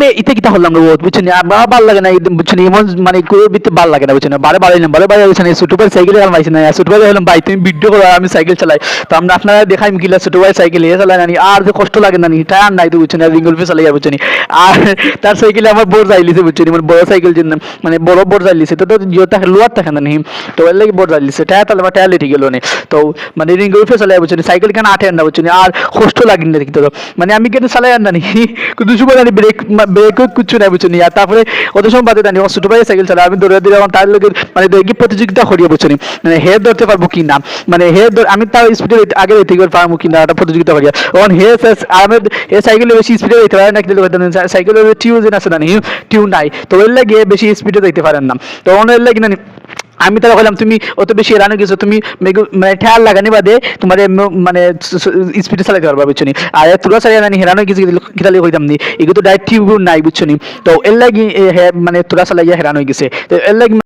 মে ইতে কিতা হলাম রে বহুত বুঝছেন আমার ভালো লাগে না একদম বুঝছেন এমন মানে কোনো বিতে ভালো লাগে না, বুঝছেন বারে বারে নিলাম বারে বারে বুঝছেন ছোট ভাই সাইকেল আর পাইছি না ছোট ভাই হলাম, ভাই তুমি ভিডিও করো আমি সাইকেল চালাই। তো আমরা আপনারা দেখাই গিলা ছোট ভাই সাইকেল এ চালাই নানি আর যে কষ্ট লাগে নানি টায়ার নাই তো, বুঝছেন আর রিঙ্গল পে চালাই আর বুঝছেন আর তার সাইকেলে আমার বোর যাইলিছে বুঝছেন মানে বড় সাইকেল যে মানে বড় বোর যাইলিছে তো জিও থাকে লোয়ার থাকে না নি? তো এর লাগি বোর যাইলিছে টায়ার তাহলে বা টায়ার লেটি গেল নে। তো মানে রিঙ্গল পে চালাই বুঝছেন সাইকেল কেন আঠে না বুঝছেন আর কষ্ট লাগে না দেখতে মানে আমি কেন চালাই আর নানি কিন্তু সময় জানি ব্রেক ব্রেক কিছু নাই বুঝছেন। আর তারপরে কত সময় বাদে জানি ছোট ভাই সাইকেল চালা আমি দৌড়ে দিলাম তার লোকে মানে দৈহিক প্রতিযোগিতা করিয়ে বুঝছেন। মানে হে ধরতে পারব কি না? মানে হে আমি তার স্পিডে আগে রেখে পারব কি না, একটা প্রতিযোগিতা করিয়া তখন হে আমি হে সাইকেলে বেশি স্পিডে যেতে পারে না, কিন্তু সাইকেলের টিউ যেন আছে না টিউ নাই। তো ওর লাগে বেশি স্পিডে যেতে পারেন না। তো ওর লাগে না আমি তারা বললাম তুমি অত বেশি রানে গেছো, তুমি মানে ঠেয়ার লাগানি বাদে তোমার মানে স্পিডে চালাতে পারবা, বুঝছ নি? আর তুলা চালিয়ে জানি হেরানো কিছু কিতালি কইতাম নি। এগুলো তো ডাইরেক্ট টিউব নাই, বুঝছ নি? তো এর লাগি মানে তুলা চালাইয়া হেরানো হয়ে গেছে। তো এর লাগি